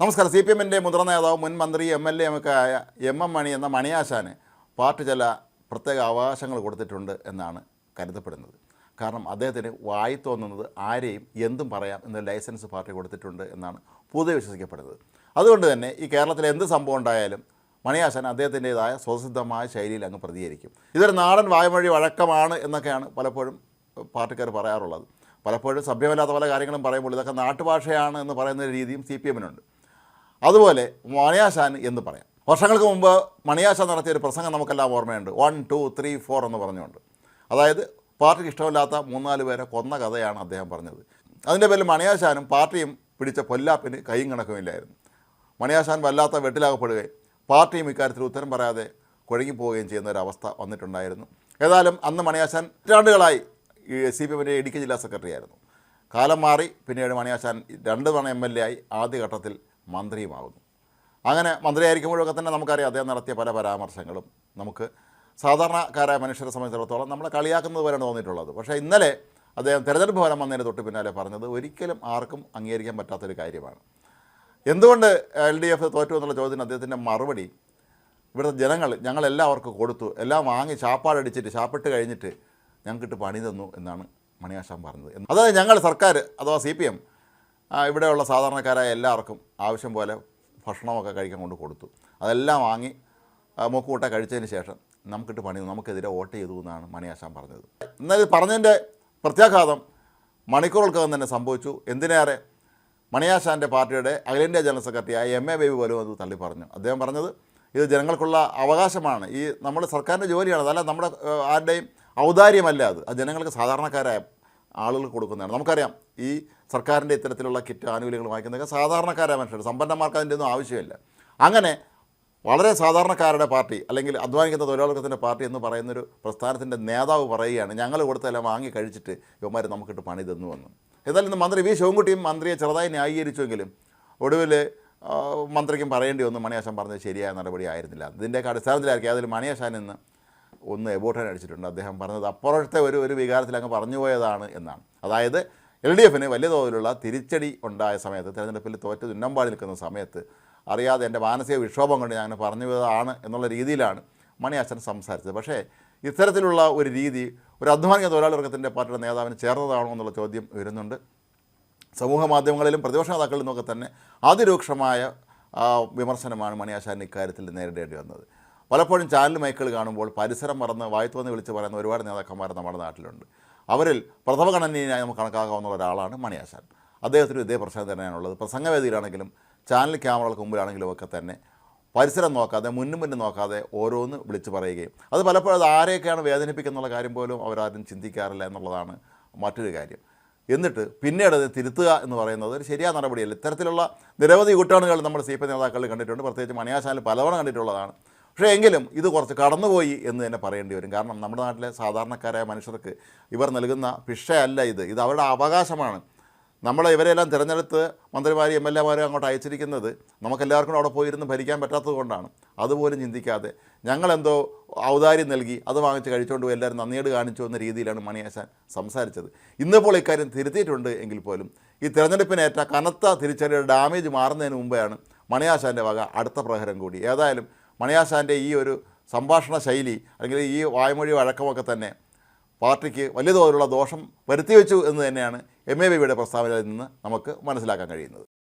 നമസ്കാരം. C P എമ്മിന്റെ മുതിർന്ന നേതാവ് മുൻ മന്ത്രി എം എൽ എ ഒക്കെ ആയ എം എം മണി എന്ന മണിയാശാന് പാർട്ടി ചില പ്രത്യേക അവകാശങ്ങൾ കൊടുത്തിട്ടുണ്ട് എന്നാണ് കരുതപ്പെടുന്നത്. കാരണം അദ്ദേഹത്തിന് വായി തോന്നുന്നത് ആരെയും എന്തും പറയാം എന്ന ലൈസൻസ് പാർട്ടി കൊടുത്തിട്ടുണ്ട് എന്നാണ് പൊതുവെ വിശ്വസിക്കപ്പെടുന്നത്. അതുകൊണ്ട് തന്നെ ഈ കേരളത്തിൽ എന്ത് സംഭവം ഉണ്ടായാലും മണിയാശാൻ അദ്ദേഹത്തിന്റെതായ സ്വതസിദ്ധമായ ശൈലിയിൽ അങ്ങ് പ്രതികരിക്കും. ഇതൊരു നാടൻ വായ്മൊഴി വഴക്കമാണ് എന്നൊക്കെയാണ് പലപ്പോഴും പാർട്ടിക്കാർ പറയാറുള്ളത്. പലപ്പോഴും സഭ്യമല്ലാത്ത പല കാര്യങ്ങളും പറയുമ്പോൾ ഇതൊക്കെ നാട്ടുഭാഷയാണ് എന്ന് പറയുന്ന രീതിയും സി പി എമ്മിനുണ്ട് അതുപോലെ മണിയാശാൻ എന്ന് പറയാം. വർഷങ്ങൾക്ക് മുമ്പ് മണിയാശാൻ നടത്തിയ ഒരു പ്രസംഗം നമുക്കെല്ലാം ഓർമ്മയുണ്ട്. വൺ ടു ത്രീ ഫോർ എന്ന് പറഞ്ഞുകൊണ്ട്. അതായത് പാർട്ടിക്ക് ഇഷ്ടമില്ലാത്ത മൂന്നാൽ പേരെ കൊന്ന കഥയാണ് അദ്ദേഹം പറഞ്ഞത്. അതിന്റെ പേരിൽ മണിയാശാനും പാർട്ടിയും പിടിച്ച പൊല്ലാപ്പിന് കൈയും കണക്കുമില്ലായിരുന്നു. മണിയാശാൻ വല്ലാത്ത വെട്ടിലാകപ്പെടുകയും പാർട്ടിയും ഇക്കാര്യത്തിൽ ഉത്തരം പറയാതെ കുഴങ്ങിപ്പോവുകയും ചെയ്യുന്ന ഒരു അവസ്ഥ വന്നിട്ടുണ്ടായിരുന്നു. ഏതായാലും അന്ന് മണിയാശാൻ നൂറ്റാണ്ടുകളായി സി പി എമ്മിന്റെ ഇടുക്കി ജില്ലാ സെക്രട്ടറി ആയിരുന്നു കാലം മാറി പിന്നീട് മണിയാശാൻ രണ്ട് തവണ എം എൽ എ ആയി. ആദ്യഘട്ടത്തിൽ മന്ത്രിയുമാകുന്നു അങ്ങനെ മന്ത്രിയായിരിക്കുമ്പോഴൊക്കെ തന്നെ നമുക്കറിയാം അദ്ദേഹം നടത്തിയ പല പരാമർശങ്ങളും. നമുക്ക് സാധാരണക്കാരായ മനുഷ്യരെ സംബന്ധിച്ചിടത്തോളം നമ്മളെ കളിയാക്കുന്നത് പോലെയാണ് തോന്നിയിട്ടുള്ളത്. പക്ഷേ ഇന്നലെ അദ്ദേഹം തെരഞ്ഞെടുപ്പ് ഫലം വന്നതിന് തൊട്ട് പിന്നാലെ പറഞ്ഞത് ഒരിക്കലും ആർക്കും അംഗീകരിക്കാൻ പറ്റാത്തൊരു കാര്യമാണ്. എന്തുകൊണ്ട് എൽ ഡി എഫ് തോറ്റു എന്നുള്ള ചോദ്യത്തിന് അദ്ദേഹത്തിന്റെ മറുപടി ഇവിടുത്തെ ജനങ്ങൾ ഞങ്ങളെല്ലാവർക്കും കൊടുത്തു. എല്ലാം വാങ്ങി ചാപ്പാടടിച്ചിട്ട് ചാപ്പിട്ട് കഴിഞ്ഞിട്ട് ഞങ്ങൾക്കിട്ട് പണി തന്നു എന്നാണ് മണിയാശാൻ പറഞ്ഞത്. അതായത് ഞങ്ങൾ സർക്കാർ അഥവാ സി പി എം ഇവിടെയുള്ള സാധാരണക്കാരായ എല്ലാവർക്കും ആവശ്യം പോലെ ഭക്ഷണമൊക്കെ കഴിക്കാൻ കൊണ്ട് കൊടുത്തു. അതെല്ലാം വാങ്ങി ആ, മൂക്കുകൂട്ട കഴിച്ചതിന് ശേഷം നമുക്കിട്ട് പണി നമുക്കെതിരെ വോട്ട് ചെയ്തു എന്നാണ് മണിയാശാൻ പറഞ്ഞത്. എന്നാൽ പറഞ്ഞതിന്റെ പ്രത്യാഘാതം മണിക്കൂറുകൾക്കകം തന്നെ സംഭവിച്ചു. എന്തിനേറെ മണിയാശാന്റെ പാർട്ടിയുടെ അഖിലേന്ത്യാ ജനറൽ സെക്രട്ടറിയായ എം എ ബേബി പോലും അത് തള്ളി പറഞ്ഞു അദ്ദേഹം പറഞ്ഞത് ഇത് ജനങ്ങൾക്കുള്ള അവകാശമാണ്. ഈ നമ്മുടെ സർക്കാരിന്റെ ജോലിയാണ്. അതല്ല നമ്മുടെ ആരുടെയും ഔദാര്യമല്ല അത്. അത് ജനങ്ങൾക്ക് സാധാരണക്കാരായ ആളുകൾ കൊടുക്കുന്നതാണ്. നമുക്കറിയാം ഈ സർക്കാരിന്റെ ഇത്തരത്തിലുള്ള കിറ്റ് ആനുകൂല്യങ്ങൾ വാങ്ങിക്കുന്നതൊക്കെ സാധാരണക്കാരായ മനുഷ്യർ സമ്പന്നന്മാർക്ക് അതിന്റെ ഒന്നും ആവശ്യമില്ല. അങ്ങനെ വളരെ സാധാരണക്കാരുടെ പാർട്ടി അല്ലെങ്കിൽ അധ്വാനിക്കുന്ന തൊഴിലാളികത്തിന്റെ പാർട്ടി എന്ന് പറയുന്നൊരു പ്രസ്ഥാനത്തിന്റെ നേതാവ് പറയുകയാണ് ഞങ്ങൾ കൊടുത്തെല്ലാം വാങ്ങി കഴിച്ചിട്ട് ഇവന്മാർ നമുക്കിട്ട് പണി തന്നു എന്ന്. ഏതായാലും ഇന്ന് മന്ത്രി വി. ശിവൻകുട്ടിയും മന്ത്രിയെ ചെറുതായി ന്യായീകരിച്ചുവെങ്കിലും ഒടുവിൽ മന്ത്രിക്കും പറയേണ്ടി വന്നു മണിയാശാൻ പറഞ്ഞത് ശരിയായ നടപടി ആയിരുന്നില്ല. ഇതിന്റെയൊക്കെ അടിസ്ഥാനത്തിലായിരിക്കും അതിൽ മണിയാശാൻ ഇന്ന് ഒന്ന് എബോട്ടൻ അടിച്ചിട്ടുണ്ട്. അദ്ദേഹം പറഞ്ഞത് അപ്പുറത്തെ ഒരു ഒരു വികാരത്തിൽ അങ്ങ് പറഞ്ഞു പോയതാണ് എന്നാണ്. അതായത് എൽ ഡി എഫിന് വലിയ തോതിലുള്ള തിരിച്ചടി ഉണ്ടായ സമയത്ത് തെരഞ്ഞെടുപ്പിൽ തോറ്റ് തുന്നമ്പാടി നിൽക്കുന്ന സമയത്ത് അറിയാതെ എന്റെ മാനസിക വിക്ഷോഭം കൊണ്ട് ഞാൻ പറഞ്ഞു പോയതാണ് എന്നുള്ള രീതിയിലാണ് മണി അച്ഛൻ സംസാരിച്ചത്. പക്ഷേ ഇത്തരത്തിലുള്ള ഒരു രീതി ഒരു അധ്വാനിക തൊഴിലാളി വർഗത്തിന്റെ പാർട്ടിയുടെ നേതാവിന് ചേർന്നതാണോ എന്നുള്ള ചോദ്യം വരുന്നുണ്ട്. സമൂഹ മാധ്യമങ്ങളിലും പ്രതിപക്ഷ നേതാക്കളിൽ നിന്നൊക്കെ തന്നെ അതിരൂക്ഷമായ വിമർശനമാണ് മണിയാശാൻ ഇക്കാര്യത്തിൽ നേരിടേണ്ടി വന്നത്. പലപ്പോഴും ചാനൽ മൈക്കുകൾ കാണുമ്പോൾ പരിസരം മറന്ന് വായ്ത്തോന്ന് വിളിച്ച് പറയുന്ന ഒരുപാട് നേതാക്കന്മാർ നമ്മുടെ നാട്ടിലുണ്ട്. അവരിൽ പ്രഥമഗണനീയനായി നമുക്ക് കണക്കാക്കാവുന്ന ഒരാളാണ് മണിയാശാൻ. അദ്ദേഹത്തിന് ഇതേ പ്രശ്നം തന്നെയാണുള്ളത് പ്രസംഗവേദിയിലാണെങ്കിലും ചാനൽ ക്യാമറകൾക്ക് മുമ്പിലാണെങ്കിലും ഒക്കെ തന്നെ പരിസരം നോക്കാതെ മുന്നും മുന്നും നോക്കാതെ ഓരോന്ന് വിളിച്ചു പറയുകയും അത് പലപ്പോഴും അത് ആരെയൊക്കെയാണ് വേദനിപ്പിക്കുന്നുള്ള കാര്യം പോലും അവരാരും ചിന്തിക്കാറില്ല എന്നുള്ളതാണ് മറ്റൊരു കാര്യം. എന്നിട്ട് പിന്നീട് അത് തിരുത്തുക എന്ന് പറയുന്നത് ഒരു ശരിയായ നടപടിയല്ല. ഇത്തരത്തിലുള്ള നിരവധി കുറ്റാണുകൾ നമ്മൾ സി പി നേതാക്കളിൽ കണ്ടിട്ടുണ്ട്. പ്രത്യേകിച്ച് മണിയാശാലിൽ പലവണ കണ്ടിട്ടുള്ളതാണ്. പക്ഷേ എങ്കിലും ഇത് കുറച്ച് കടന്നുപോയി എന്ന് തന്നെ പറയേണ്ടി വരും. കാരണം നമ്മുടെ നാട്ടിലെ സാധാരണക്കാരായ മനുഷ്യർക്ക് ഇവർ നൽകുന്ന ഭിക്ഷയല്ല ഇത്. ഇത് അവരുടെ അവകാശമാണ്. നമ്മൾ ഇവരെല്ലാം തിരഞ്ഞെടുത്ത് മന്ത്രിമാരും എം എൽ എമാരും അങ്ങോട്ട് അയച്ചിരിക്കുന്നത് നമുക്കെല്ലാവർക്കും അവിടെ പോയിരുന്ന് ഭരിക്കാൻ പറ്റാത്തത് കൊണ്ടാണ്. അതുപോലും ചിന്തിക്കാതെ ഞങ്ങളെന്തോ ഔദാര്യം നൽകി അത് വാങ്ങിച്ച് കഴിച്ചുകൊണ്ട് എല്ലാവരും നന്ദിയേട് കാണിച്ചു എന്ന രീതിയിലാണ് മണിയാശാൻ സംസാരിച്ചത്. ഇന്നിപ്പോൾ ഇക്കാര്യം തിരുത്തിയിട്ടുണ്ട് എങ്കിൽ പോലും ഈ തിരഞ്ഞെടുപ്പിനേറ്റ കനത്ത തിരിച്ചടിയുടെ ഡാമേജ് മാറുന്നതിന് മുമ്പെയാണ് മണിയാശാന്റെ വക അടുത്ത പ്രഹരം കൂടി. ഏതായാലും മണിയാശാന്റെ ഈ ഒരു സംഭാഷണ ശൈലി അല്ലെങ്കിൽ ഈ വായ്മൊഴി വഴക്കമൊക്കെ തന്നെ പാർട്ടിക്ക് വലിയ തോതിലുള്ള ദോഷം വരുത്തിവെച്ചു എന്ന് തന്നെയാണ് എം എ ബിയുടെ പ്രസ്താവനയിൽ നിന്ന് നമുക്ക് മനസ്സിലാക്കാൻ കഴിയുന്നത്.